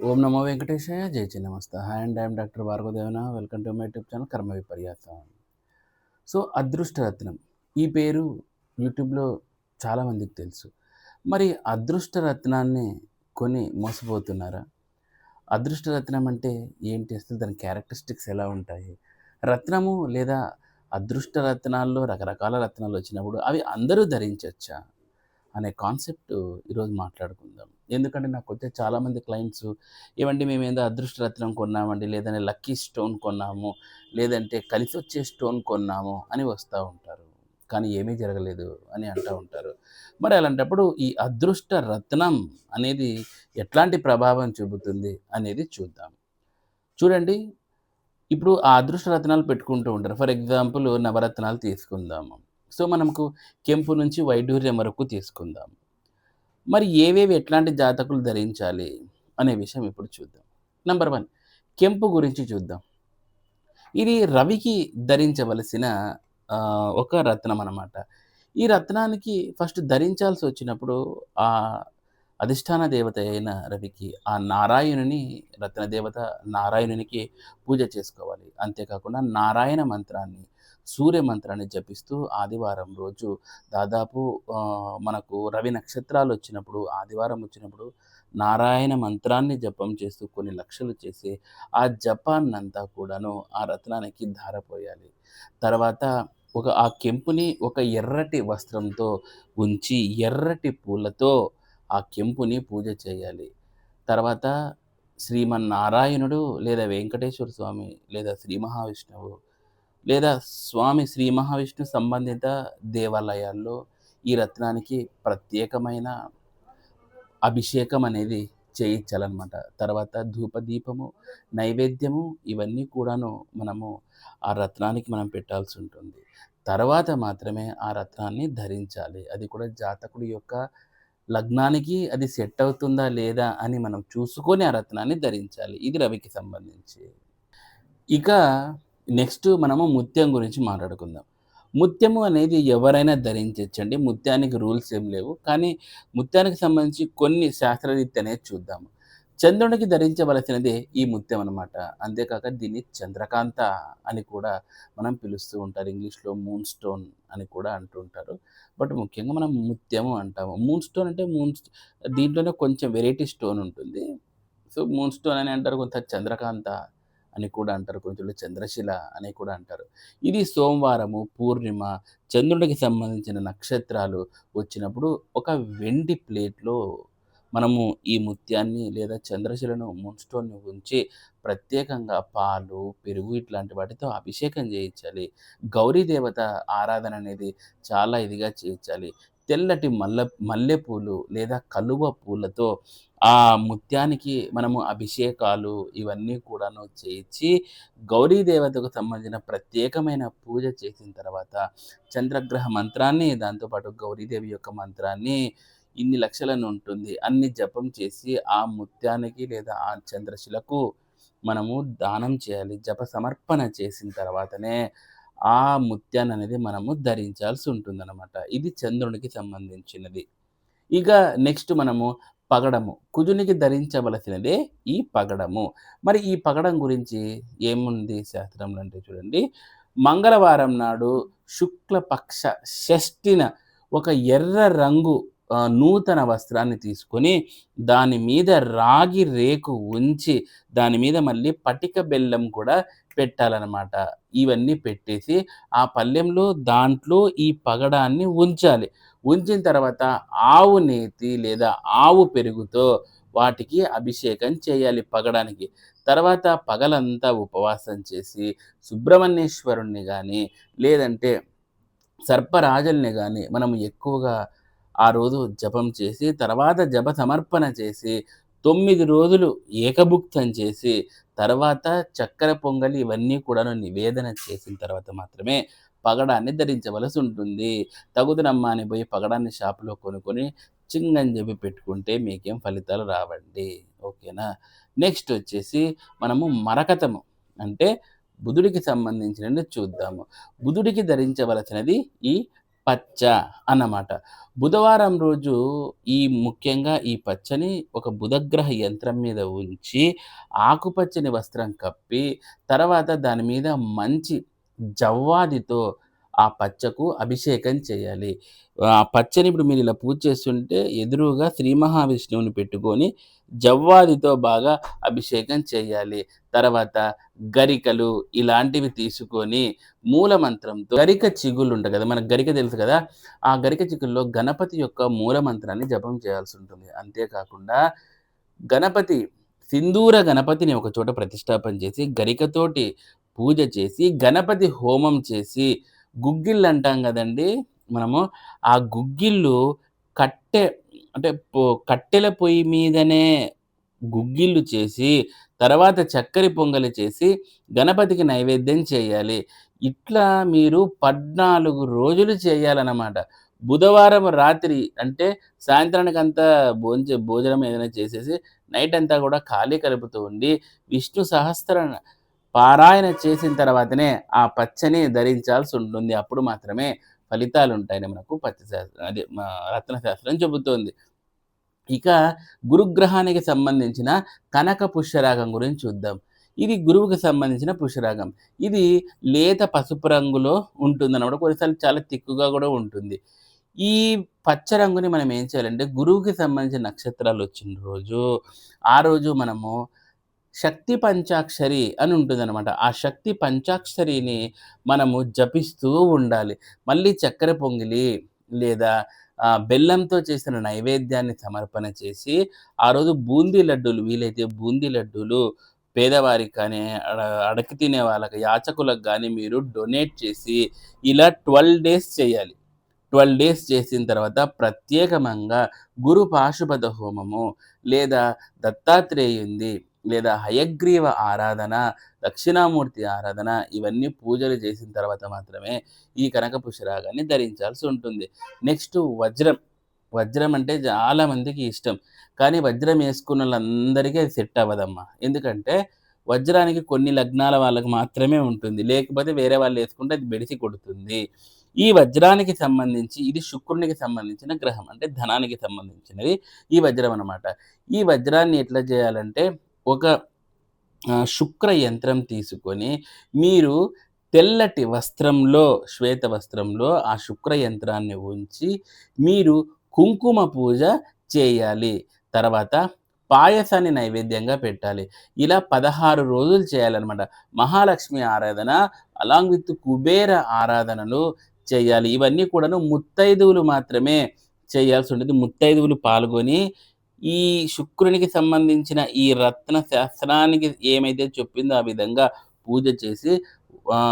ఓం నమో వెంకటేశాయ జై Chinnamasta hi and I'm doctor Bhargavadevana. Welcome to my YouTube channel కర్మ విపర్యాసం సో అదృష్టరత్నం. ఈ పేరు యూట్యూబ్లో చాలామందికి తెలుసు. మరి అదృష్టరత్నాన్ని కొని మోసపోతున్నారా? అదృష్టరత్నం అంటే ఏంటి? అసలు దాని క్యారెక్టరిస్టిక్స్ ఎలా ఉంటాయి? రత్నము లేదా అదృష్ట రత్నాల్లో రకరకాల రత్నాలు వచ్చినప్పుడు అవి అందరూ ధరించవచ్చా అనే కాన్సెప్ట్ ఈరోజు మాట్లాడుకుందాం. ఎందుకంటే నాకు వచ్చే చాలామంది క్లయింట్స్ ఏమంటే మేము ఏదో అదృష్ట రత్నం కొన్నామండి లేదంటే లక్కీ స్టోన్ కొన్నాము లేదంటే కలిసి వచ్చే స్టోన్ కొన్నాము అని వస్తూ ఉంటారు. కానీ ఏమీ జరగలేదు అని అంటూ ఉంటారు. మరి అలాంటప్పుడు ఈ అదృష్ట రత్నం అనేది ఎట్లాంటి ప్రభావం చూపుతుంది అనేది చూద్దాం. చూడండి ఇప్పుడు ఆ అదృష్ట రత్నాలు పెట్టుకుంటూ ఉంటారు. ఫర్ ఎగ్జాంపుల్ నవరత్నాలు తీసుకుందాము. సో మనకు కెంపు నుంచి వైడూర్యం వరకు తీసుకుందాం. మరి ఏవేవి ఎట్లాంటి జాతకులు ధరించాలి అనే విషయం ఇప్పుడు చూద్దాం. నెంబర్ వన్ కెంపు గురించి చూద్దాం. ఇది రవికి ధరించవలసిన ఒక రత్నం అన్నమాట. ఈ రత్నానికి ఫస్ట్ ధరించాల్సి వచ్చినప్పుడు ఆ అధిష్టాన దేవత అయిన రవికి ఆ నారాయణుని రత్న దేవత నారాయణునికి పూజ చేసుకోవాలి. అంతేకాకుండా నారాయణ మంత్రాన్ని సూర్య మంత్రాన్ని జపిస్తూ ఆదివారం రోజు దాదాపు మనకు రవి నక్షత్రాలు వచ్చినప్పుడు ఆదివారం వచ్చినప్పుడు నారాయణ మంత్రాన్ని జపం చేస్తూ కొన్ని లక్షలు చేసి ఆ జపాన్నంతా కూడాను ఆ రత్నానికి ధారపోయాలి. తర్వాత ఒక ఆ కెంపుని ఒక ఎర్రటి వస్త్రంతో ఉంచి ఎర్రటి పూలతో ఆ కెంపుని పూజ చేయాలి. తర్వాత శ్రీమన్నారాయణుడు లేదా వెంకటేశ్వర స్వామి లేదా శ్రీ మహావిష్ణువు లేదా స్వామి శ్రీ మహావిష్ణు సంబంధిత దేవాలయాల్లో ఈ రత్నానికి ప్రత్యేకమైన అభిషేకం అనేది చేయించాలన్నమాట. తర్వాత ధూపదీపము నైవేద్యము ఇవన్నీ కూడాను మనము ఆ రత్నానికి మనం పెట్టాల్సి ఉంటుంది. తర్వాత మాత్రమే ఆ రత్నాన్ని ధరించాలి. అది కూడా జాతకుడి యొక్క లగ్నానికి అది సెట్ అవుతుందా లేదా అని మనం చూసుకొని ఆ రత్నాన్ని ధరించాలి. ఇది రవికి సంబంధించి. ఇక నెక్స్ట్ మనము ముత్యం గురించి మాట్లాడుకుందాం. ముత్యము అనేది ఎవరైనా ధరించండి ముత్యానికి రూల్స్ ఏం లేవు. కానీ ముత్యానికి సంబంధించి కొన్ని శాస్త్రరీత్య అనేది చూద్దాము చంద్రునికి ధరించవలసినదే ఈ ముత్యం అనమాట అంతేకాక దీన్ని చంద్రకాంత అని కూడా మనం పిలుస్తూ ఉంటారు. ఇంగ్లీష్లో మూన్ స్టోన్ అని కూడా అంటుంటారు బట్ ముఖ్యంగా మనం ముత్యము అంటాము. మూన్ స్టోన్ అంటే మూన్ దీంట్లోనే కొంచెం వెరైటీ స్టోన్ ఉంటుంది. సో మూన్ స్టోన్ అని అంటారు కొంత చంద్రకాంత అని కూడా అంటారు. కొంచెం చంద్రశిల అని కూడా అంటారు. ఇది సోమవారము పూర్ణిమ చంద్రుడికి సంబంధించిన నక్షత్రాలు వచ్చినప్పుడు ఒక వెండి ప్లేట్లో మనము ఈ ముత్యాన్ని లేదా చంద్రశిలను మున్స్టోన్ని ఉంచి ప్రత్యేకంగా పాలు పెరుగు ఇట్లాంటి వాటితో అభిషేకం చేయించాలి. గౌరీ దేవత ఆరాధన అనేది చాలా ఇదిగా చేయించాలి. తెల్లటి మల్లె మల్లెపూలు లేదా కలువ పూలతో ఆ ముత్యానికి మనము అభిషేకాలు ఇవన్నీ కూడాను చేయించి గౌరీ దేవతకు సంబంధించిన ప్రత్యేకమైన పూజ చేసిన తర్వాత చంద్రగ్రహ మంత్రాన్ని దాంతోపాటు గౌరీదేవి యొక్క మంత్రాన్ని ఇన్ని లక్షలను ఉంటుంది. అన్ని జపం చేసి ఆ ముత్యానికి లేదా ఆ చంద్రశిలకు మనము దానం చేయాలి. జప సమర్పణ చేసిన తర్వాతనే ఆ ముత్యాన్ని అనేది మనము ధరించాల్సి ఉంటుందన్నమాట. ఇది చంద్రునికి సంబంధించినది. ఇక నెక్స్ట్ మనము పగడము. కుజునికి ధరించవలసినదే ఈ పగడము. మరి ఈ పగడం గురించి ఏముంది శాస్త్రంలో అంటే చూడండి మంగళవారం నాడు శుక్లపక్ష షష్ఠిన ఒక ఎర్ర రంగు నూతన వస్త్రాన్ని తీసుకొని దాని మీద రాగి రేకు ఉంచి దాని మీద మళ్ళీ పటిక బెల్లం కూడా పెట్టాలన్నమాట. ఇవన్నీ పెట్టేసి ఆ పళ్ళెంలో దాంట్లో ఈ పగడాన్ని ఉంచాలి. ఉంచిన తర్వాత ఆవు నేతి లేదా ఆవు పెరుగుతో వాటికి అభిషేకం చేయాలి పగడానికి. తర్వాత పగలంతా ఉపవాసం చేసి సుబ్రహ్మణ్యేశ్వరుణ్ణి కానీ లేదంటే సర్పరాజుల్ని కానీ మనం ఎక్కువగా ఆ రోజు జపం చేసి తర్వాత జప సమర్పణ చేసి తొమ్మిది రోజులు ఏకభుక్తం చేసి తర్వాత చక్కెర పొంగలి ఇవన్నీ కూడాను నివేదన చేసిన తర్వాత మాత్రమే పగడాన్ని ధరించవలసి ఉంటుంది. తగుదనమ్మా అని పోయి పగడాన్ని షాపులో కొనుక్కొని చింగని చెప్పి పెట్టుకుంటే మీకేం ఫలితాలు రావండి. ఓకేనా? నెక్స్ట్ వచ్చేసి మనము మరకతము. అంటే బుధుడికి సంబంధించినది చూద్దాము. బుధుడికి ధరించవలసినది ఈ పచ్చ అన్నమాట. బుధవారం రోజు ఈ ముఖ్యంగా ఈ పచ్చని ఒక బుధగ్రహ యంత్రం మీద ఉంచి, ఆకుపచ్చని వస్త్రం కప్పి, తర్వాత దాని మీద మంచి జవ్వాదితో ఆ పచ్చకు అభిషేకం చేయాలి. ఆ పచ్చని ఇప్పుడు మీరు ఇలా పూజ చేస్తుంటే ఎదురుగా శ్రీ మహావిష్ణువుని పెట్టుకొని జవ్వాదితో బాగా అభిషేకం చేయాలి. తర్వాత గరికలు ఇలాంటివి తీసుకొని మూలమంత్రంతో గరిక చిగుళ్ళు ఉంటాయి కదా! మనకు గరిక తెలుసు కదా! ఆ గరిక చిగుల్లో గణపతి యొక్క మూలమంత్రాన్ని జపం చేయాల్సి ఉంటుంది. అంతేకాకుండా గణపతి సింధూర గణపతిని ఒక చోట ప్రతిష్టాపన చేసి, గరికతోటి పూజ చేసి, గణపతి హోమం చేసి, గుగ్గిళ్ళు అంటాం కదండి మనము ఆ గుగ్గిళ్ళు కట్టె అంటే కట్టెల పొయ్యి మీదనే గుగ్గిళ్ళు చేసి, తర్వాత చక్కరి పొంగలి చేసి, గణపతికి నైవేద్యం చేయాలి. ఇట్లా మీరు 14 రోజులు చేయాలన్నమాట బుధవారం రాత్రి అంటే సాయంత్రానికంతా భోంచే భోజనం ఏదైనా చేసేసి, నైట్ అంతా కూడా ఖాళీ కలుపుతూ ఉండి, విష్ణు సహస్ర పారాయణ చేసిన తర్వాతనే ఆ పచ్చని ధరించాల్సి ఉంటుంది. అప్పుడు మాత్రమే ఫలితాలు ఉంటాయని మనకు పచ్చ శాస్త్రం అదే రత్నశాస్త్రం చెబుతోంది. ఇక గురుగ్రహానికి సంబంధించిన కనక పుష్యరాగం గురించి చూద్దాం. ఇది గురువుకి సంబంధించిన పుష్యరాగం. ఇది లేత పసుపు రంగులో ఉంటుందనమాట. కొన్నిసార్లు చాలా తిక్కుగా కూడా ఉంటుంది. ఈ పచ్చ రంగుని మనం ఏం చేయాలంటే, గురువుకి సంబంధించిన నక్షత్రాలు వచ్చిన రోజు, ఆ రోజు మనము శక్తి పంచాక్షరి అని ఉంటుందనమాట. ఆ శక్తి పంచాక్షరిని మనము జపిస్తూ ఉండాలి. మళ్ళీ చక్కెర పొంగిలి లేదా బెల్లంతో చేసిన నైవేద్యాన్ని సమర్పణ చేసి, ఆ రోజు బూందీ లడ్డూలు వీలైతే బూందీ లడ్డూలు పేదవారికి కానీ, అడ అడకి తినే వాళ్ళకి, యాచకులకు కానీ మీరు డొనేట్ చేసి, ఇలా 12 డేస్ చేయాలి. 12 డేస్ చేసిన తర్వాత ప్రత్యేకమంగా గురు పాశుపత హోమము, లేదా దత్తాత్రేయుంది లేదా హయగ్రీవ ఆరాధన, దక్షిణామూర్తి ఆరాధన ఇవన్నీ పూజలు చేసిన తర్వాత మాత్రమే ఈ కనక పుష్పరాగాన్ని ధరించాల్సి ఉంటుంది. నెక్స్ట్ వజ్రం. వజ్రం అంటే చాలా మందికి ఇష్టం. కానీ వజ్రం వేసుకున్న వాళ్ళందరికీ అది సెట్ అవ్వదమ్మా. ఎందుకంటే వజ్రానికి కొన్ని లగ్నాల వాళ్ళకి మాత్రమే ఉంటుంది. లేకపోతే వేరే వాళ్ళు వేసుకుంటే అది బెడిసి కొడుతుంది. ఈ వజ్రానికి సంబంధించి ఇది శుక్రునికి సంబంధించిన గ్రహం. అంటే ధనానికి సంబంధించినది ఈ వజ్రం అనమాట. ఈ వజ్రాన్ని ఎట్లా చేయాలంటే ఒక శుక్ర యంత్రం తీసుకొని మీరు తెల్లటి వస్త్రంలో శ్వేత వస్త్రంలో ఆ శుక్ర యంత్రాన్ని ఉంచి, మీరు కుంకుమ పూజ చేయాలి. తర్వాత పాయసాన్ని నైవేద్యంగా పెట్టాలి. ఇలా 16 రోజులు చేయాలన్నమాట మహాలక్ష్మి ఆరాధన అలాంగ్ విత్ కుబేర ఆరాధనలు చేయాలి. ఇవన్నీ కూడాను ముత్తైదువులు మాత్రమే చేయాల్సి ఉంటుంది ముత్తైదువులు పాల్గొని ఈ శుక్రునికి సంబంధించిన ఈ రత్న శాస్త్రానికి ఏమైతే చెప్పిందో ఆ విధంగా పూజ చేసి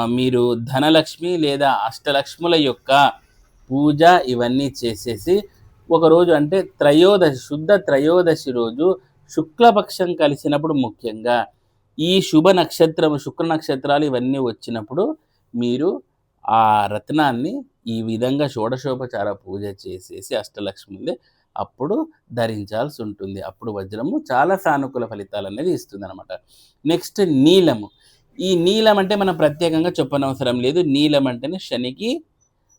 మీరు ధనలక్ష్మి లేదా అష్టలక్ష్ముల యొక్క పూజ ఇవన్నీ చేసేసి, ఒకరోజు అంటే త్రయోదశి శుద్ధ త్రయోదశి రోజు శుక్లపక్షం కలిసినప్పుడు ముఖ్యంగా ఈ శుభ నక్షత్రము శుక్ర నక్షత్రాలు ఇవన్నీ వచ్చినప్పుడు మీరు ఆ రత్నాన్ని ఈ విధంగా షోడశోపచార పూజ చేసేసి అష్టలక్ష్మిని అప్పుడు ధరించాల్సి ఉంటుంది. అప్పుడు వజ్రము చాలా సానుకూల ఫలితాలు అనేది ఇస్తుందనమాట. నెక్స్ట్ నీలము. ఈ నీలం అంటే మనం ప్రత్యేకంగా చెప్పనవసరం లేదు. నీలం అంటేనే శనికి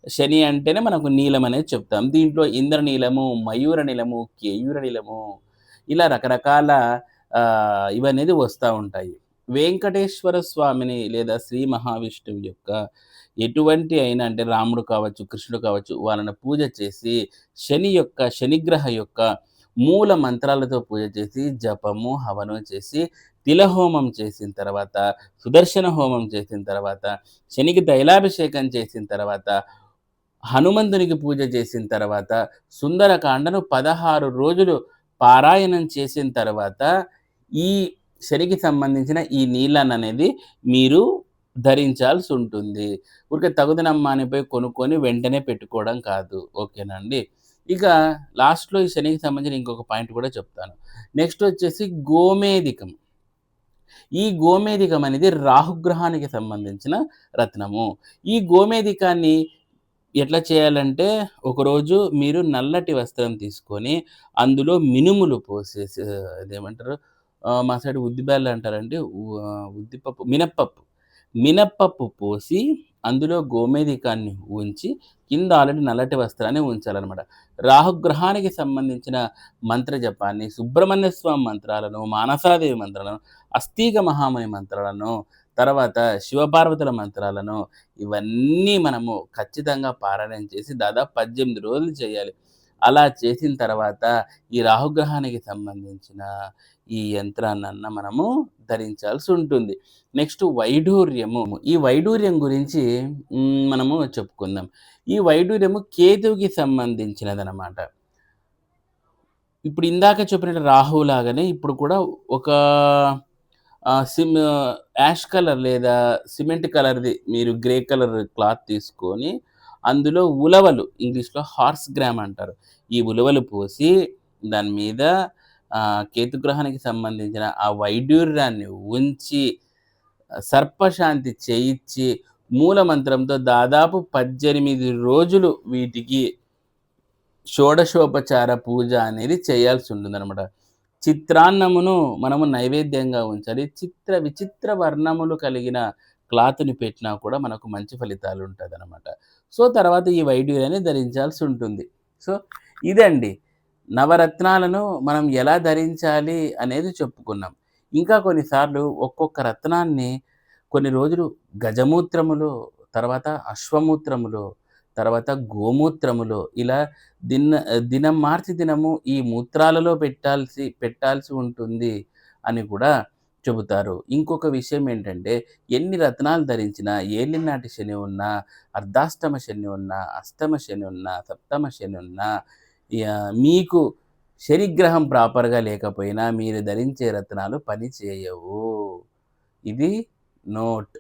శని అంటేనే మనకు నీలం అనేది చెప్తాం. దీంట్లో ఇంద్రనీలము, మయూర నీలము, కేయూర నీలము ఇలా రకరకాల ఇవనేది వస్తూ ఉంటాయి. వెంకటేశ్వర స్వామిని లేదా శ్రీ మహావిష్ణువు యొక్క ఎటువంటి అయినా అంటే రాముడు కావచ్చు, కృష్ణుడు కావచ్చు వాళ్ళని పూజ చేసి శని యొక్క శనిగ్రహ యొక్క మూల మంత్రాలతో పూజ చేసి, జపము, హవనం చేసి, తిలహోమం చేసిన తర్వాత, సుదర్శన హోమం చేసిన తర్వాత, శనికి తైలాభిషేకం చేసిన తర్వాత, హనుమంతునికి పూజ చేసిన తర్వాత, సుందరకాండను 16 రోజులు పారాయణం చేసిన తర్వాత, ఈ శనికి సంబంధించిన ఈ నీళ్ళననేది మీరు ధరించాల్సి ఉంటుంది. ఊరికే తగుదనమ్మా అని పోయి కొనుక్కొని వెంటనే పెట్టుకోవడం కాదు. ఓకేనా అండి. ఇక లాస్ట్‌లో ఈ శనికి సంబంధించిన ఇంకొక పాయింట్ కూడా చెప్తాను. నెక్స్ట్ వచ్చేసి గోమేధికం. ఈ గోమేధికం అనేది రాహుగ్రహానికి సంబంధించిన రత్నము. ఈ గోమేధికాన్ని ఎట్లా చేయాలంటే, ఒకరోజు మీరు నల్లటి వస్త్రం తీసుకొని, అందులో మినుములు పోసేసి అదేమంటారు మా సైడ్ ఉద్దిబ్యాళ్ళు అంటారండి. ఉద్దిపప్పు మినప్పప్పు. మినప్పప్పు పోసి, అందులో గోమేధికాన్ని ఉంచి కింద ఆల్రెడీ నల్లటి వస్త్రాన్ని ఉంచాలన్నమాట. రాహుగ్రహానికి సంబంధించిన మంత్ర జపాన్ని సుబ్రహ్మణ్య స్వామి మంత్రాలను మానసాదేవి మంత్రాలను అస్థీక మహామణి మంత్రాలను తర్వాత శివపార్వతుల మంత్రాలను ఇవన్నీ మనము ఖచ్చితంగా పారాయణం చేసి దాదాపు పద్దెనిమిది రోజులు చేయాలి. అలా చేసిన తర్వాత ఈ రాహుగ్రహానికి సంబంధించిన ఈ యంత్రాన్న మనము ధరించాల్సి ఉంటుంది. నెక్స్ట్ వైఢూర్యము ఈ వైఢూర్యం గురించి మనము చెప్పుకుందాం. ఈ వైఢూర్యము కేతువుకి సంబంధించినదనమాట ఇప్పుడు ఇందాక చెప్పిన రాహులాగానే ఇప్పుడు కూడా ఒక సిమ్ యాష్ కలర్ లేదా సిమెంట్ కలర్ది మీరు గ్రే కలర్ క్లాత్ తీసుకొని అందులో ఉలవలు ఇంగ్లీష్లో హార్స్ గ్రామ్ అంటారు. ఈ ఉలవలు పోసి దాని మీద కేతుగ్రహానికి సంబంధించిన ఆ వైడ్యూర్యాన్ని ఉంచి సర్పశాంతి చేయించి మూల మంత్రంతో దాదాపు పద్దెనిమిది రోజులు వీటికి షోడశోపచార పూజ అనేది చేయాల్సి ఉంటుందన్నమాట. చిత్రాన్నమును మనము నైవేద్యంగా ఉంచాలి. చిత్ర విచిత్ర వర్ణములు కలిగిన క్లాత్ని పెట్టినా కూడా మనకు మంచి ఫలితాలు ఉంటుంది అనమాట సో తర్వాత ఈ వైడ్యూలని ధరించాల్సి ఉంటుంది. సో ఇదండి. నవరత్నాలను మనం ఎలా ధరించాలి అనేది చెప్పుకున్నాం. ఇంకా కొన్నిసార్లు ఒక్కొక్క రత్నాన్ని కొన్ని రోజులు గజమూత్రములు తర్వాత అశ్వమూత్రములు తర్వాత గోమూత్రములు ఇలా దిన దినం మార్చి దినము ఈ మూత్రాలలో పెట్టాల్సి పెట్టాల్సి ఉంటుంది అని కూడా చెబుతారు. ఇంకొక విషయం ఏంటంటే ఎన్ని రత్నాలు ధరించినా ఏలినాటి శని ఉన్నా అర్ధాష్టమ శని ఉన్నా అష్టమ శని ఉన్నా సప్తమ శని ఉన్నా మీకు శనిగ్రహం ప్రాపర్గా లేకపోయినా మీరు ధరించే రత్నాలు పని చేయవు. ఇది నోట్.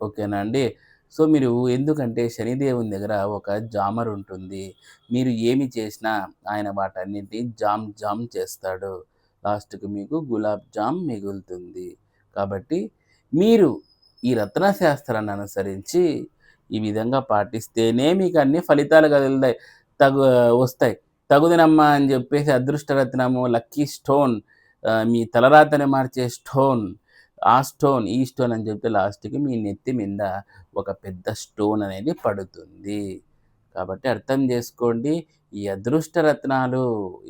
ఓకేనా అండి? సో మీరు ఎందుకంటే శనిదేవుని దగ్గర ఒక జామర్ ఉంటుంది. మీరు ఏమి చేసినా ఆయన వాటన్నింటినీ జామ్ జామ్ చేస్తాడు. లాస్ట్కి మీకు గులాబ్ జామ్ మిగులుతుంది. కాబట్టి మీరు ఈ రత్నశాస్త్రాన్ని అనుసరించి ఈ విధంగా పాటిస్తేనే మీకు అన్ని ఫలితాలు కదులుతాయి తగు వస్తాయి. తగుదినమ్మా అని చెప్పేసి అదృష్టరత్నము లక్కీ స్టోన్ మీ తలరాతని మార్చే స్టోన్ ఆ స్టోన్ ఈ స్టోన్ అని చెప్తే లాస్ట్కి మీ నెత్తి మీద ఒక పెద్ద స్టోన్ అనేది పడుతుంది. కాబట్టి అర్థం చేసుకోండి ఈ అదృష్ట రత్నాలు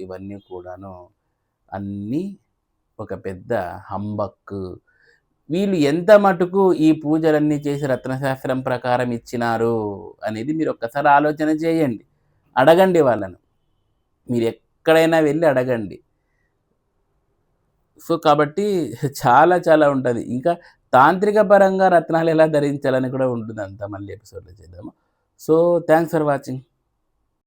ఇవన్నీ కూడాను. అన్నీ ఒక పెద్ద హంబక్కు వీళ్ళు ఎంత మటుకు ఈ పూజలన్నీ చేసి రత్నశాస్త్రం ప్రకారం ఇచ్చినారు అనేది మీరు ఒక్కసారి ఆలోచన చేయండి. అడగండి వాళ్ళను. మీరు ఎక్కడైనా వెళ్ళి అడగండి. సో కాబట్టి చాలా చాలా ఉంటుంది. ఇంకా తాంత్రిక పరంగా రత్నాలు ఎలా ధరించాలని కూడా ఉంటుంది అంతా మళ్ళీ ఎపిసోడ్లో చేద్దాము? So thanks for watching.